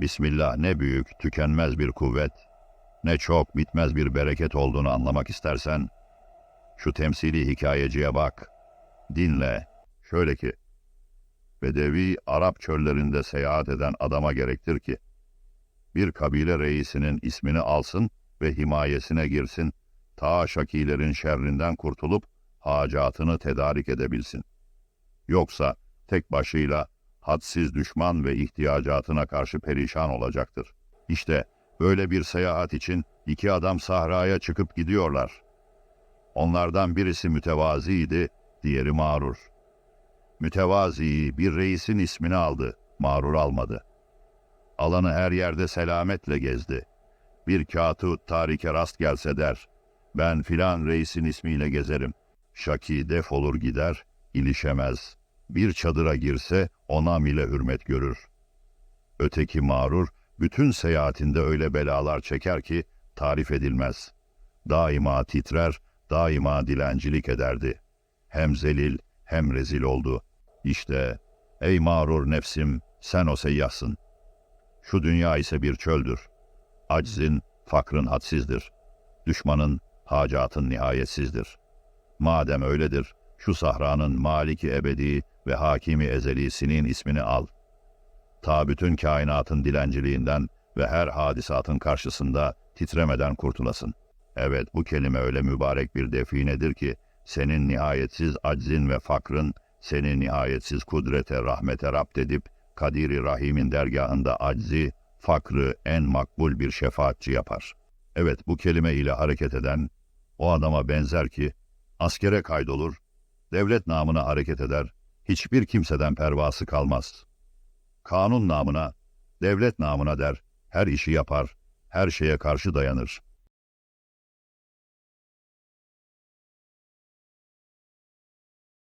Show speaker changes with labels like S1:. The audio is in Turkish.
S1: Bismillah ne büyük, tükenmez bir kuvvet, ne çok bitmez bir bereket olduğunu anlamak istersen, şu temsili hikayeciye bak, dinle. Şöyle ki, Bedevi Arap çöllerinde seyahat eden adama gerektir ki, bir kabile reisinin ismini alsın ve himayesine girsin, ta şakilerin şerrinden kurtulup hacatını tedarik edebilsin. Yoksa tek başıyla hadsiz düşman ve ihtiyacatına karşı perişan olacaktır. İşte böyle bir seyahat için iki adam sahraya çıkıp gidiyorlar. Onlardan birisi mütevaziydi, diğeri mağrur. Mütevazi bir reisin ismini aldı, mağrur almadı. Alanı her yerde selametle gezdi. Bir katut tarike rast gelse der, ben filan reisin ismiyle gezerim. Şaki defolur gider, ilişemez. Bir çadıra girse onam ile hürmet görür. Öteki mağrur, bütün seyahatinde öyle belalar çeker ki tarif edilmez. Daima titrer, daima dilencilik ederdi. Hem zelil hem rezil oldu. İşte ey mağrur nefsim sen o seyyahsın. Şu dünya ise bir çöldür. Aczin, fakrın hadsizdir. Düşmanın, hacatın nihayetsizdir. Madem öyledir, şu sahranın maliki ebedi ve hakimi ezelisinin ismini al. Ta bütün kainatın dilenciliğinden ve her hadisatın karşısında titremeden kurtulasın. Evet bu kelime öyle mübarek bir definedir ki senin nihayetsiz aczin ve fakrın seni nihayetsiz kudrete, rahmete rapt edip Kadiri Rahim'in dergahında aczi, fakrı en makbul bir şefaatçi yapar. Evet bu kelime ile hareket eden o adama benzer ki askere kaydolur, devlet namına hareket eder, hiçbir kimseden pervası kalmaz. Kanun namına, devlet namına der, her işi yapar, her şeye karşı dayanır.